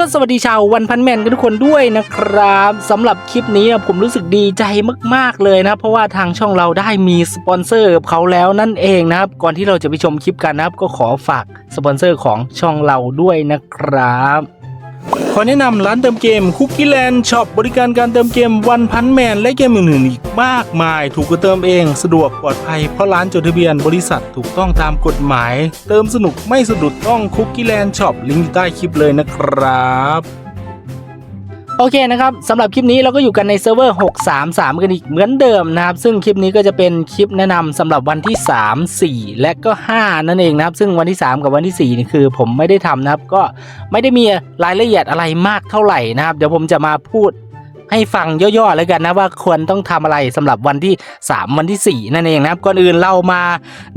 ก็สวัสดีชาววันพันแมนกันทุกคนด้วยนะครับสำหรับคลิปนี้ผมรู้สึกดีใจมากๆเลยนะเพราะว่าทางช่องเราได้มีสปอนเซอร์กับเขาแล้วนั่นเองนะครับ ก่อนที่เราจะไปชมคลิปกันนะครับ ก็ขอฝากสปอนเซอร์ของช่องเราด้วยนะครับ ขอแนะนำร้านเติมเกมคุกกี้แลนด์ช็อปบริการการเติมเกมวันพันแมนและเกมอื่นๆอีกมากมาย ถูกกว่าเติมเอง สะดวกปลอดภัยเพราะร้านจดทะเบียนบริษัทถูกต้องตามกฎหมาย เติมสนุกไม่สะดุดต้องคุกกี้แลนด์ช็อปลิงก์อยู่ใต้คลิปเลยนะครับ โอเคนะครับสำหรับคลิปนี้เราก็อยู่กันในเซิร์ฟเวอร์ 633 กันอีกเหมือนเดิมนะครับ ซึ่งคลิปนี้ก็จะเป็นคลิปแนะนำสำหรับวันที่ 3 4 และก็ 5 นั่นเองนะครับ ซึ่งวันที่ 3 กับวันที่ 4 นี่คือ ผมไม่ได้ทำนะครับ ก็ไม่ได้มีรายละเอียดอะไรมากเท่าไหร่นะครับ เดี๋ยวผมจะมาพูดให้ฟังย่อๆแล้วกันนะว่าควรต้องทำอะไรสำหรับวันที่ 3 วันที่ 4 นั่นเองนะครับ ก่อนอื่นเรามา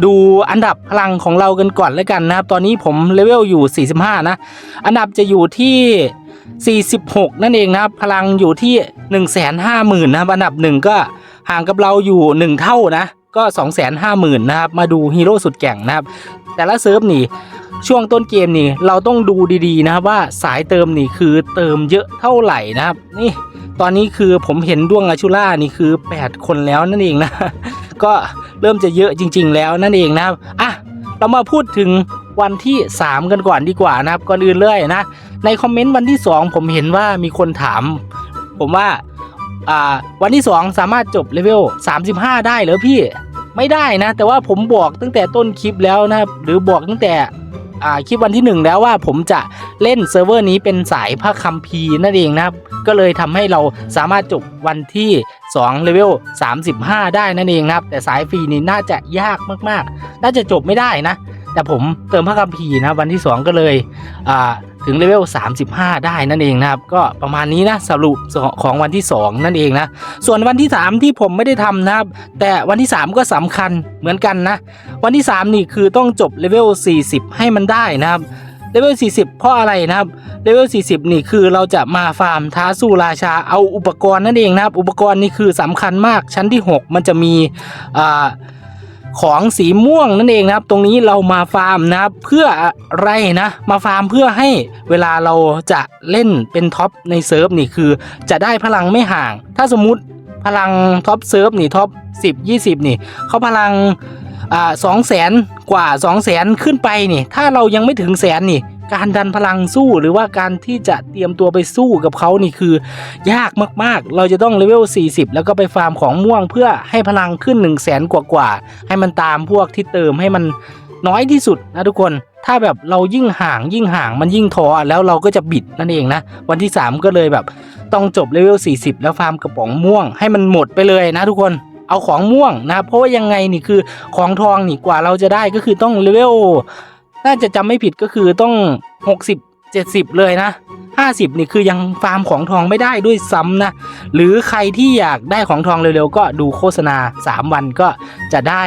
ดูอันดับพลังของเรากันก่อนแล้วกันนะครับ ตอนนี้ผมเลเวลอยู่ 45 นะ อันดับจะอยู่ที่ 46 นั่นเองนะครับ พลังอยู่ที่ 150,000นะครับอันดับหนึ่งก็ห่างกับเราอยู่ 1 เท่านะ ก็ 250,000นะครับ มาดูฮีโร่สุดแก่งนะครับ แต่ละเซิร์ฟนี่ช่วงต้นเกมนี่เราต้องดูดีๆนะครับว่าสายเติมนี่คือเติมเยอะเท่าไหร่นะครับ นี่ตอนนี้คือผมเห็นดวงอาชูล่านี่คือ 8 คนแล้วนั่นเองนะ ก็เริ่มจะเยอะจริง ๆ แล้วนั่นเองนะครับอะเรามาพูดถึง วันที่ 3 กันก่อนดีกว่านะครับก่อนอื่นเลยนะ ในคอมเมนต์วันที่ 2 ผมเห็นว่ามีคนถาม ผมว่าอ่าวันที่ 2 สามารถจบเลเวล35 ได้หรือพี่ไม่ได้นะ แต่ว่าผมบอกตั้งแต่ต้นคลิปแล้วนะครับหรือบอกตั้งแต่อ่าคลิปวันที่ 1 แล้วว่าผมจะเล่นเซิร์ฟเวอร์นี้เป็นสายพระคัมภีร์นั่นเองนะครับ ก็เลยทำให้เราสามารถจบวันที่2เลเวล35 ได้นั่นเองนะครับ แต่สายฟรีนี่น่าจะยากมากๆ น่าจะจบไม่ได้นะ แต่ผมเติมพระคัมภีร์นะวันที่ 2 ก็เลยถึงเลเวล 35 ได้นั่นเองนะครับ ก็ประมาณนี้นะสรุปของวันที่ 2 นั่นเองนะ ส่วนวันที่ 3 ที่ผมไม่ได้ทำนะครับ แต่วันที่ 3 ก็สำคัญเหมือนกันนะ วันที่ 3 นี่คือต้องจบเลเวล 40 ให้มันได้นะครับเลเวล 40 เพราะอะไรนะครับ เลเวล 40 นี่คือเราจะมาฟาร์มท้าสู้ราชา เอาอุปกรณ์นั่นเองนะครับ อุปกรณ์นี่คือสำคัญมาก ชั้นที่ 6 มันจะมีอ่า ของสีม่วงนั่นเองนะครับ ตรงนี้เรามาฟาร์มนะครับเพื่ออะไรนะ มาฟาร์มเพื่อให้เวลาเราจะเล่นเป็นท็อปในเซิร์ฟนี่คือ จะได้พลังไม่ห่าง ถ้าสมมุติพลังท็อปเซิร์ฟนี่ท็อป10 20 นี่เขาพลังอ่าสองแสนกว่า2 0 0แสนขึ้นไปนี่ ถ้าเรายังไม่ถึงแสนนี่ การดันพลังสู้หรือว่าการที่จะเตรียมตัวไปสู้กับเขานี่คือยากมากๆ เราจะต้องเลเวล 40 แล้วก็ไปฟาร์มของม่วงเพื่อให้พลังขึ้น 1 0 0 0 0แสนกว่าๆให้มันตามพวกที่เติมให้มันน้อยที่สุดนะทุกคนถ้าแบบเรายิ่งห่างยิ่งห่างมันยิ่งท้อแล้วเราก็จะบิดนั่นเองนะ วันที่ 3 ก็เลยแบบต้องจบเลเวล 40 แล้วฟาร์มกระป๋องม่วงให้มันหมดไปเลยนะทุกคนเอาของม่วงนะครับเพราะว่ายังไงนี่คือของทองนี่กว่าเราจะได้ก็คือต้องเลเวล น่าจะจำไม่ผิดก็คือต้อง 60 70 เลยนะ 50 นี่คือยังฟาร์มของทองไม่ได้ด้วยซ้ำนะ หรือใครที่อยากได้ของทองเร็วๆ ก็ดูโฆษณา 3 วันก็จะได้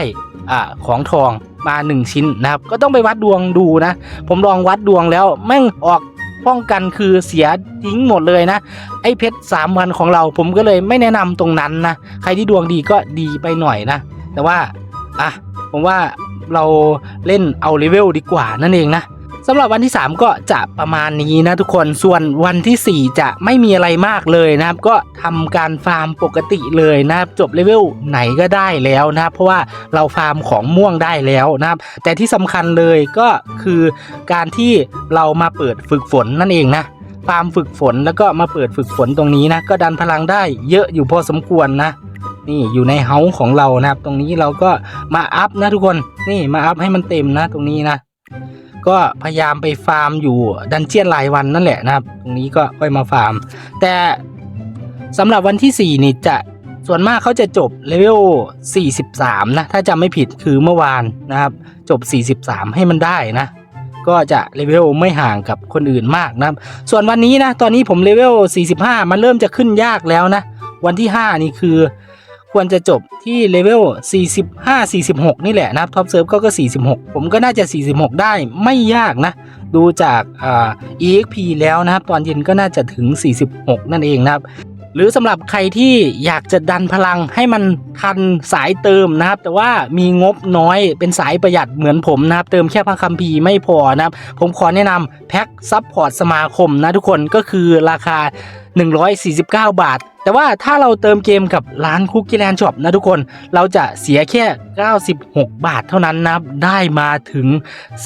อ่าของทองมา 1 ชิ้นนะครับ ก็ต้องไปวัดดวงดูนะ ผมลองวัดดวงแล้วแม่งออกป้องกันคือเสียทิ้งหมดเลยนะ ไอ้เพชร3วันของเราผมก็เลยไม่แนะนำตรงนั้นนะ ใครที่ดวงดีก็ดีไปหน่อยนะ แต่ว่าอะผมว่า เราเล่นเอาเลเวลดีกว่านั่นเองนะสำหรับวันที่ 3 ก็จะประมาณนี้นะทุกคนส่วนวันที่ 4 จะไม่มีอะไรมากเลยนะครับ ก็ทำการฟาร์มปกติเลยนะครับจบเลเวลไหนก็ได้แล้วนะครับเพราะว่าเราฟาร์มของม่วงได้แล้วนะครับ แต่ที่สำคัญเลยก็คือการที่เรามาเปิดฝึกฝนนั่นเองนะฟาร์มฝึกฝนแล้วก็มาเปิดฝึกฝนตรงนี้นะก็ดันพลังได้เยอะอยู่พอสมควรนะ นี่อยู่ในเฮาส์ของเรานะครับ ตรงนี้เราก็มาอัพนะทุกคนนี่มาอัพให้มันเต็มนะตรงนี้นะ ก็พยายามไปฟาร์มอยู่ดันเจียนรายวันนั่นแหละนะครับ ตรงนี้ก็ค่อยมาฟาร์ม แต่สำหรับวันที่ 4 นี่จะส่วนมากเขาจะจบเลเวล 43 นะ ถ้าจำไม่ผิดคือเมื่อวานนะครับ จบ 43 ให้มันได้นะ ก็จะเลเวลไม่ห่างกับคนอื่นมากนะครับ ส่วนวันนี้นะ ตอนนี้ผมเลเวล 45 มันเริ่มจะขึ้นยากแล้วนะ วันที่ 5 นี่คือ ควรจะจบที่เลเวล 45 46 นี่แหละนะครับท็อปเซิร์ฟก็ก็ 46 ผมก็น่าจะ 46 ได้ไม่ยากนะ ดูจากอ่า EXP แล้วนะครับ ตอนเย็นก็น่าจะถึง 46 นั่นเองนะครับ หรือสำหรับใครที่อยากจะดันพลังให้มันทันสายเติมนะครับ แต่ว่ามีงบน้อยเป็นสายประหยัดเหมือนผมนะครับ เติมแค่พระคัมภีร์ไม่พอนะครับ ผมขอแนะนำแพ็คซัพพอร์ตสมาคมนะทุกคนก็คือราคา 149 บาท แต่ว่าถ้าเราเติมเกมกับร้านคุกกี้แลนด์ช็อปนะทุกคน เราจะเสียแค่ 96 บาทเท่านั้นนะครับ ได้มาถึง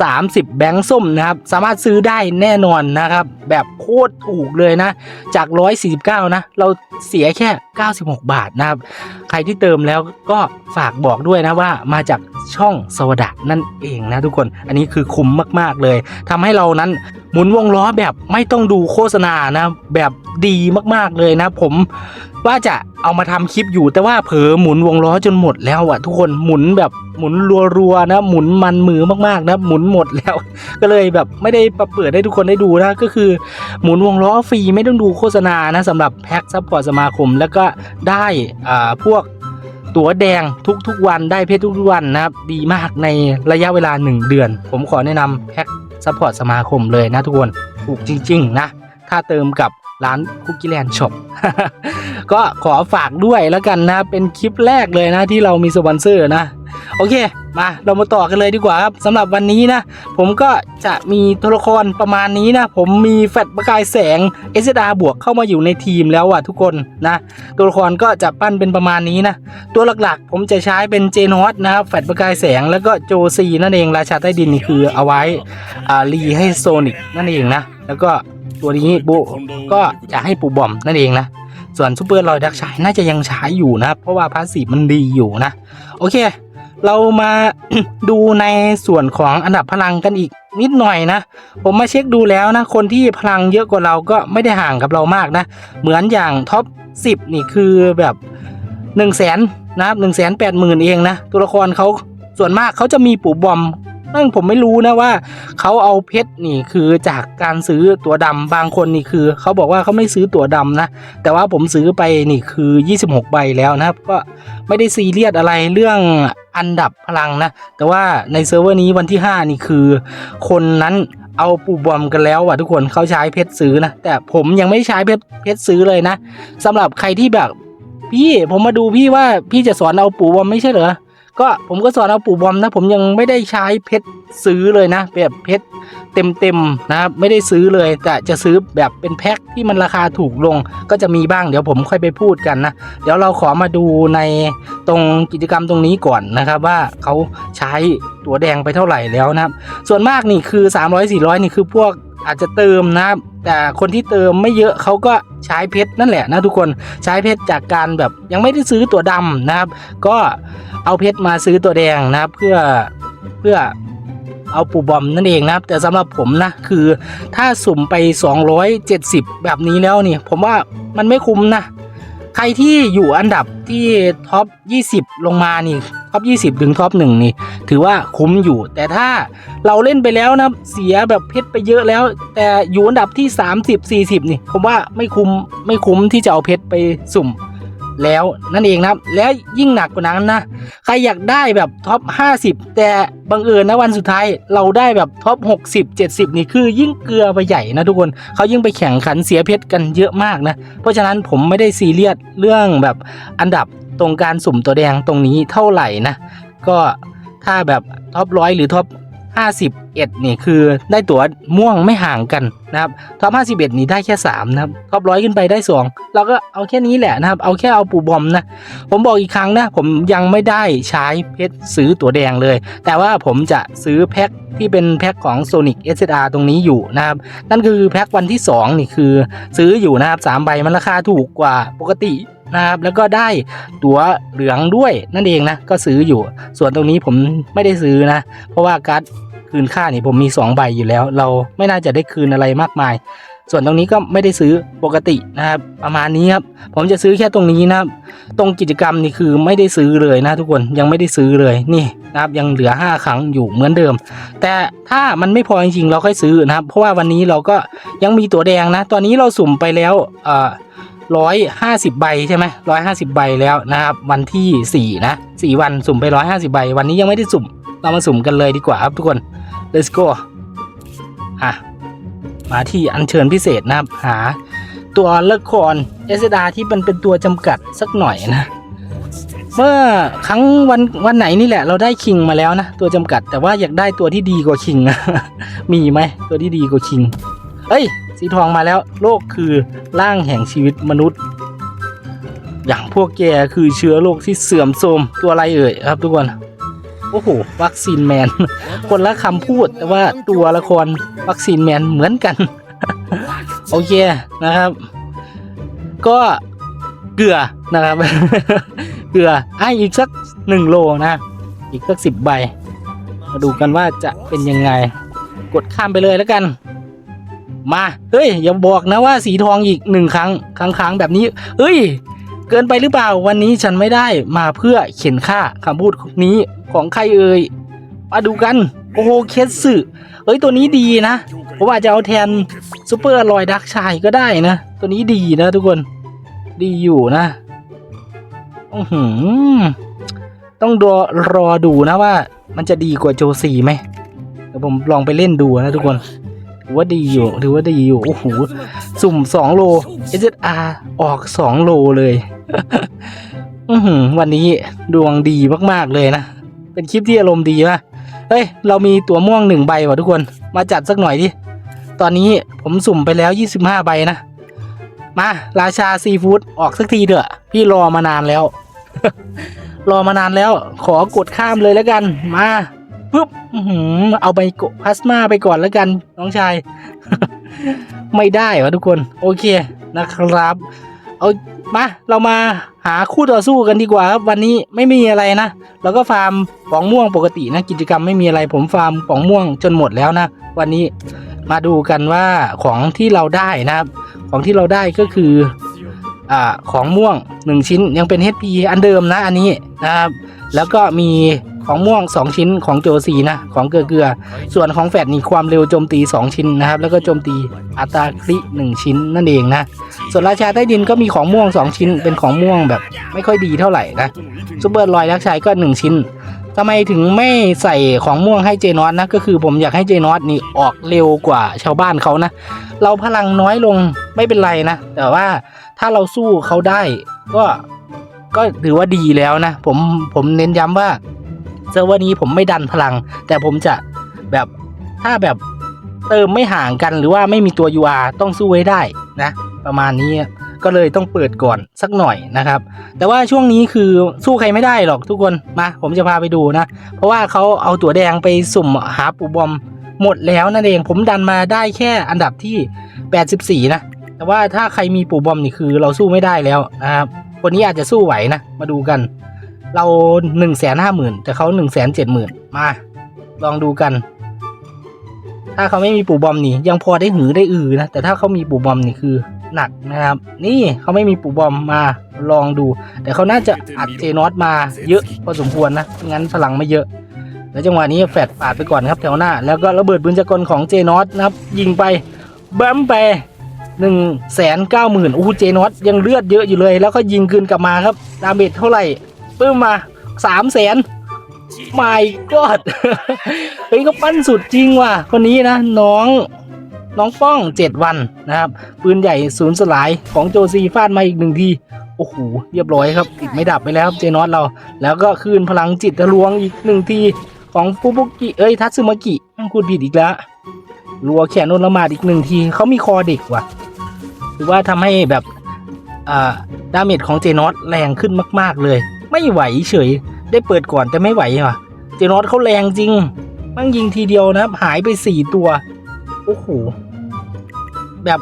30 แบงค์ส้มนะครับ สามารถซื้อได้แน่นอนนะครับ แบบโคตรถูกเลยนะ จาก 149 นะ เราเสียแค่ 96 บาทนะครับ ใครที่เติมแล้วก็ฝากบอกด้วยนะว่ามาจากช่องสวดะนั่นเองนะทุกคน อันนี้คือคุ้มมาก ๆ เลยทำให้เรานั้นหมุนวงล้อแบบไม่ต้องดูโฆษณานะ แบบ ดีมากๆเลยนะ ผมว่าจะเอามาทำคลิปอยู่ แต่ว่าเผลอหมุนวงล้อจนหมดแล้วอะทุกคนหมุนแบบหมุนรัวๆนะหมุนมันมือมากๆนะหมุนหมดแล้ว ก็เลยแบบไม่ได้มาเปิดให้ทุกคนได้ดูนะก็คือหมุนวงล้อฟรีไม่ต้องดูโฆษณานะสำหรับแพ็คซัพพอร์ตสมาคม แล้วก็ได้อ่าพวกตั๋วแดงทุกๆวันได้เพชรทุกๆวันนะครับดีมากในระยะเวลา 1 เดือน ผมขอแนะนำแพ็คซัพพอร์ตสมาคมเลยนะทุกคนถูกจริง ๆ นะถ้าเติมกับ ร้านคุกกี้แลนด์ช็อปก็ขอฝากด้วยแล้วกันนะ เป็นคลิปแรกเลยนะที่เรามีสปอนเซอร์นะ โอเค มาเรามาต่อกันเลยดีกว่าครับสำหรับวันนี้นะ ผมก็จะมีตัวละครประมาณนี้นะ ผมมีแฟลชประกายแสง s อ r บวกเข้ามาอยู่ในทีมแล้วอะทุกคนนะ ตัวละครก็จะปั้นเป็นประมาณนี้นะ ตัวหลักๆ ผมจะใช้เป็นเจนอตนะครับแฟลชประกายแสงแล้วก็โจซีนั่นเองราชาใต้ดินนี่คือเอาไว้อ่ารีให้โซนิกนั่นเองนะ แล้วก็ ตัวนี้บุก็จะให้ปูบอมนั่นเองนะ ส่วนซูเปอร์ลอยดักชายน่าจะยังใช้อยู่นะ เพราะว่าพาสซีฟมันดีอยู่นะ โอเค เรามาดูในส่วนของอันดับพลังกันอีกนิดหน่อยนะ ผมมาเช็คดูแล้วนะ คนที่พลังเยอะกว่าเราก็ไม่ได้ห่างกับเรามากนะ เหมือนอย่างท็อป 10 นี่คือแบบ1นึ่งแสนนะครับหนึ่งแสนแปดหมื่นเองนะ ตัวละครเขาส่วนมากเขาจะมีปู่บอม นั่นผมไม่รู้นะว่าเขาเอาเพชรนี่คือจากการซื้อตัวดำบางคนนี่คือเขาบอกว่าเขาไม่ซื้อตัวดำนะ แต่ว่าผมซื้อไปนี่คือ 26 ใบแล้วนะครับ ก็ไม่ได้ซีเรียสอะไรเรื่องอันดับพลังนะ แต่ว่าในเซิร์ฟเวอร์นี้วันที่ 5 นี่คือ คนนั้นเอาปูบอมกันแล้วอะทุกคนเขาใช้เพชรซื้อนะ แต่ผมยังไม่ใช้เพชรเพชรซื้อเลยนะสำหรับใครที่แบบพี่ผมมาดูพี่ว่าพี่จะสอนเอาปูบอมไม่ใช่เหรอ ก็ผมก็สอนเอาปู่บอมนะผมยังไม่ได้ใช้เพชรซื้อเลยนะ แบบเพชรเต็มๆนะครับไม่ได้ซื้อเลยแต่จะซื้อแบบเป็นแพ็คที่มันราคาถูกลง ก็จะมีบ้างเดี๋ยวผมค่อยไปพูดกันนะ เดี๋ยวเราขอมาดูในตรงกิจกรรมตรงนี้ก่อนนะครับว่าเขาใช้ตัวแดงไปเท่าไหร่แล้วนะครับ ส่วนมากนี่คือ 300 400 นี่คือพวกอาจจะเติมนะครับ แต่คนที่เติมไม่เยอะเขาก็ใช้เพชรนั่นแหละนะทุกคนใช้เพชรจากการแบบยังไม่ได้ซื้อตัวดำนะครับ ก็เอาเพชรมาซื้อตัวแดงนะครับ เพื่อเพื่อเอาปูบอมนั่นเองนะครับ แต่สำหรับผมนะคือถ้าสุ่มไป 270 แบบนี้แล้วนี่ ผมว่ามันไม่คุ้มนะ ใครที่อยู่อันดับที่ท็อป 20 ลงมานี่ท็อป 20 ถึงท็อป 1 นี่ ถือว่าคุ้มอยู่ แต่ถ้าเราเล่นไปแล้วนะเสียแบบเพชรไปเยอะแล้ว แต่อยู่อันดับที่ 30 40 นี่ ผมว่าไม่คุ้มไม่คุ้มที่จะเอาเพชรไปสุ่ม แล้วนั่นเองนะครับ แล้วยิ่งหนักกว่านั้นนะ ใครอยากได้แบบท็อป 50 แต่บังเอิญนะวันสุดท้ายเราได้แบบท็อป 60 70 นี่คือยิ่งเกลือไปใหญ่นะทุกคนเขายิ่งไปแข่งขันเสียเพชรกันเยอะมากนะ เพราะฉะนั้นผมไม่ได้ซีเรียสเรื่องแบบอันดับตรงการสุ่มตัวแดงตรงนี้เท่าไหร่นะ ก็ถ้าแบบท็อปร้อยหรือท็อป 51 นี่คือได้ตั๋วม่วงไม่ห่างกันนะครับท็อป51 นี่ได้แค่ 3 นะครับท็อปร้อยขึ้นไปได้ 2 เราก็เอาแค่นี้แหละนะครับ เอาแค่เอาปูบอมนะ ผมบอกอีกครั้งนะ ผมยังไม่ได้ใช้เพชรซื้อตั๋วแดงเลย แต่ว่าผมจะซื้อแพ็คที่เป็นแพ็คของ Sonic SSR ตรงนี้อยู่นะครับ นั่นคือแพ็ควันที่ 2 นี่คือซื้ออยู่นะครับ3ใบมันราคาถูกกว่าปกตินะครับแล้วก็ได้ตั๋วเหลืองด้วยนั่นเองนะก็ซื้ออยู่ ส่วนตรงนี้ผมไม่ได้ซื้อนะ เพราะว่าการ์ด คืนค่านี่ผมมี2ใบอยู่แล้ว เราไม่น่าจะได้คืนอะไรมากมาย ส่วนตรงนี้ก็ไม่ได้ซื้อปกตินะครับประมาณนี้ครับผมจะซื้อแค่ตรงนี้นะครับตรงกิจกรรมนี่คือไม่ได้ซื้อเลยนะทุกคนยังไม่ได้ซื้อเลยนี่นะครับยังเหลือ 5 ครั้งอยู่เหมือนเดิม แต่ถ้ามันไม่พอจริงๆเราค่อยซื้อนะครับ เพราะว่าวันนี้เราก็ยังมีตัวแดงนะ ตอนนี้เราสุ่มไปแล้วเอ่อร้อยห้าสิบใบใช่ไหมร้อยห้าสิบใบแล้วนะครับ วันที่สี่นะสี่วันสุ่มไปร้อยห้าสิบใบ วันนี้ยังไม่ได้สุ่ม เรามาสุ่มกันเลยดีกว่าครับทุกคน let's go อะ มาที่อัญเชิญพิเศษนะครับ หา ตัวละคร SDR ที่มันเป็นตัวจำกัดสักหน่อยนะ เมื่อครั้งวันวันไหนนี่แหละ เราได้คิงมาแล้วนะ ตัวจำกัด แต่ว่าอยากได้ตัวที่ดีกว่าคิงมีไหมตัวที่ดีกว่าคิง เอ้ย สีทองมาแล้ว โลกคือร่างแห่งชีวิตมนุษย์ อย่างพวกแกคือเชื้อโรคที่เสื่อมโทรมตัวอะไรเอ่ยครับทุกคน โอ้โห วัคซีนแมน คนละคำพูดแต่ว่าตัวละครวัคซีนแมนเหมือนกัน โอเคนะครับ ก็เกลือนะครับ เกลือให้อีกสักหนึ่งโลนะ อีกสักสิบใบ มาดูกันว่าจะเป็นยังไง กดข้ามไปเลยแล้วกัน มา เฮ้ย อย่าบอกนะว่าสีทองอีกหนึ่งครั้งครั้งครั้งๆแบบนี้ เฮ้ย เกินไปหรือเปล่าวันนี้ฉันไม่ได้มาเพื่อเขียนค่าคำพูดนี้ของใครเอ่ยมาดูกันโอ้โหเคสสึเอ้ยตัวนี้ดีนะผมอาจจะเอาแทนซูเปอร์ลอยดักชายก็ได้นะ ตัวนี้ดีนะทุกคนดีอยู่นะอือหือต้องรอรอดูนะว่า มันจะดีกว่าโจซีไหมเดี๋ยวผมลองไปเล่นดูนะทุกคน ถือว่าดีอยู่ถือว่าดีอยู่โอ้โหสุ่มสองโล SSR ออกสองโลเลยอืวันนี้ดวงดีมากๆเลยนะ เป็นคลิปที่อารมณ์ดีมากเฮ้ย เรามีตัวม่วงหนึ่งใบว่ะทุกคน มาจัดสักหน่อยดิ ตอนนี้ผมสุ่มไปแล้ว 25 ใบนะ มา ราชาซีฟู้ดออกสักทีเถอะ พี่รอมานานแล้ว รอมานานแล้ว ขอกดข้ามเลยแล้วกัน มา ปึ๊บเอาไปโกพลาสมาไปก่อนแล้วกัน น้องชาย ไม่ได้วะทุกคน โอเคนะครับ เอามาเรามาหาคู่ต่อสู้กันดีกว่าครับวันนี้ไม่มีอะไรนะเราก็ฟาร์มป๋องม่วงปกตินะกิจกรรมไม่มีอะไรผมฟาร์มป๋องม่วงจนหมดแล้วนะ วันนี้มาดูกันว่าของที่เราได้นะครับ ของที่เราได้ก็คืออ่าของม่วง 1 ชิ้นยังเป็น HP อันเดิมนะอันนี้นะครับ แล้วก็มี ของม่วง 2 ชิ้นของโจซีนะของเกลือเกลือ ส่วนของแฟดนี่ความเร็วโจมตี 2 ชิ้นนะครับแล้วก็โจมตีอัตราคริ1ชิ้นนั่นเองนะส่วนราชาใต้ดินก็มีของม่วง 2 ชิ้น เป็นของม่วงแบบไม่ค่อยดีเท่าไหร่นะซูเปอร์ลอยลักชายก็ 1 ชิ้นทำไมถึงไม่ใส่ของม่วงให้เจนอตนะก็คือผมอยากให้เจนอตนี่ออกเร็วกว่าชาวบ้านเขานะ เราพลังน้อยลงไม่เป็นไรนะ แต่ว่าถ้าเราสู้เขาได้ก็ก็ถือว่าดีแล้วนะ ผมผมเน้นย้ำว่า เซิร์ฟเวอร์นี้ผมไม่ดันพลัง แต่ผมจะแบบถ้าแบบเติมไม่ห่างกันหรือว่าไม่มีตัว UR ต้องสู้ให้ได้นะ ประมาณนี้ก็เลยต้องเปิดก่อนสักหน่อยนะครับ แต่ว่าช่วงนี้คือสู้ใครไม่ได้หรอกทุกคนมาผมจะพาไปดูนะ เพราะว่าเขาเอาตัวแดงไปสุ่มหาปูบอมหมดแล้วนั่นเองผมดันมาได้แค่อันดับที่ 84 นะ แต่ว่าถ้าใครมีปูบอมนี่คือเราสู้ไม่ได้แล้วนะครับคนนี้อาจจะสู้ไหวนะ มาดูกัน เรา1 5 0 0 0 0แต่เขา1 7 0 0 0 0มา ลองดูกัน ถ้าเขาไม่มีปูบอมนี่ ยังพอได้หือได้อือนะแต่ถ้าเขามีปูบอมนี่คือหนักนะครับ นี่เขาไม่มีปูบอมมาลองดู แต่เขาน่าจะอัดเจนอตมาเยอะพอสมควรนะงั้นพลังไม่เยอะ แล้วจังหวะนี้แฟดปาดไปก่อนครับแถวหน้า แล้วก็ระเบิดปืนจักรกลของเจนอตนะครับ ยิงไปบัมไปหนึ่งแสนเก้าหมื่นโอ้โหเจนอตยังเลือดเยอะอยู่เลย แล้วก็ยิงคืนกลับมาครับดาเมจเท่าไหร่ ปึ้มมาสามแสนไม่กอดเฮ้ยก็ปั้นสุดจริงว่ะ คนนี้นะ น้องน้องป้องเจ็ดวันนะครับปืนใหญ่ศูนย์สลายของโจซีฟาดมาอีกหนึ่งทีโอ้โหเรียบร้อยครับติดไม่ดับไปแล้วครับเจนอตเรา แล้วก็คืนพลังจิตทะลวงอีกหนึ่งทีของฟูบุกิเอ้ยทัตสึมากิพูดผิดอีกแล้วรัวแขนโนนละหมาดอีกหนึ่งทีเขามีคอเด็กว่ะหรือว่าทำให้แบบอ่าดาเมจของเจนอตแรงขึ้นมาก ๆเลย ไม่ไหวเฉย ได้เปิดก่อนแต่ไม่ไหวว่ะ เจนอตเขาแรงจริง มั่งยิงทีเดียวนะครับหายไปสี่ตัว โอ้โห แบบ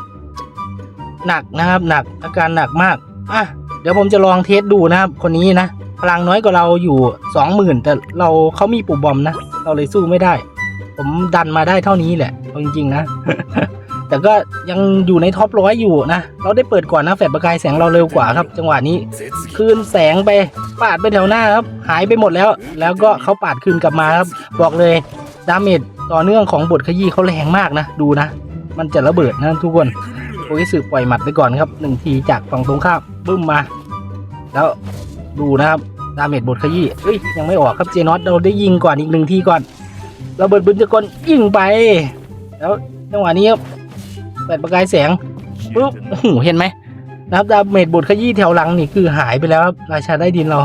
หนักนะครับ หนักอาการหนักมาก อะ เดี๋ยวผมจะลองเทสดูนะครับ คนนี้นะ พลังน้อยกว่าเราอยู่สองหมื่นแต่เราเขามีปุ่มบอมนะ เราเลยสู้ไม่ได้ ผมดันมาได้เท่านี้แหละจริงๆนะ แต่ก็ยังอยู่ในท็อปร้อยอยู่นะ เราได้เปิดก่อนนะแฟดประกายแสงเราเร็วกว่าครับ จังหวะนี้คืนแสงไปปาดไปแถวหน้าครับ หายไปหมดแล้ว แล้วก็เขาปาดคืนกลับมาครับ บอกเลยดาเมจต่อเนื่องของบทขยี้เขาแรงมากนะ ดูนะ มันจะระเบิดนะทุกคนโอ้ยสืบปล่อยหมัดไปก่อนครับหนึ่งทีจากฝั่งตรงข้ามบึ้มมา แล้วดูนะครับดาเมจบทขยี้เอ้ยยังไม่ออกครับเจนอตเราได้ยิงก่อนอีกหนึ่งทีก่อนระเบิดบุญจกลยิงไป แล้วจังหวะนี้ครับ แปดประกายแสงปุ๊บโอ้โหเห็นไหมนะครับดาเมจบทขยี้แถวหลังนี่คือหายไปแล้วครับราชาได้ดินเรา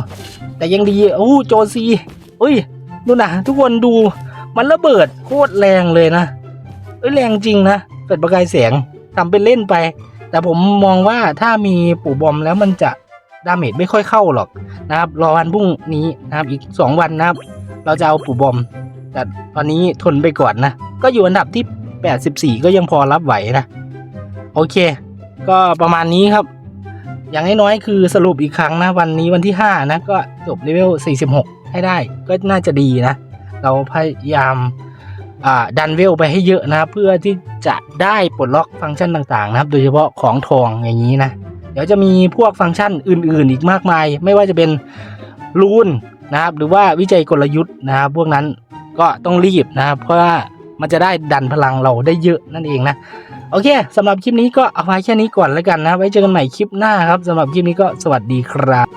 แต่ยังดีโอ้โหโจซีเอ้ยดูนะทุกคนดูมันระเบิดโคตรแรงเลยนะเอ้ยแรงจริงนะเกิดประกายแสงทำเป็นเล่นไป แต่ผมมองว่าถ้ามีปู่บอมแล้วมันจะดาเมจไม่ค่อยเข้าหรอกนะครับ รอวันพรุ่งนี้นะครับอีก 2 วันนะครับ เราจะเอาปู่บอมแต่ตอนนี้ทนไปก่อนนะ ก็อยู่อันดับที่ 84 ก็ยังพอรับไหวนะ โอเค ก็ประมาณนี้ครับ อย่างน้อยๆคือสรุปอีกครั้งนะ วันนี้วันที่ 5 นะ ก็จบเลเวล 46 ให้ได้ก็น่าจะดีนะ เราพยายามดันเวลไปให้เยอะนะ เพื่อที่จะได้ปลดล็อกฟังก์ชันต่างๆ นะครับ โดยเฉพาะของทองอย่างนี้นะ เดี๋ยวจะมีพวกฟังก์ชันอื่น ๆ อีกมากมาย ไม่ว่าจะเป็นรูนนะครับ หรือว่าวิจัยกลยุทธ์นะครับ พวกนั้นก็ต้องรีบนะครับ เพราะว่า มันจะได้ดันพลังเราได้เยอะนั่นเองนะโอเคสำหรับคลิปนี้ก็เอาไว้แค่นี้ก่อนแล้วกันนะ ไว้เจอกันใหม่คลิปหน้าครับสำหรับคลิปนี้ก็สวัสดีครับ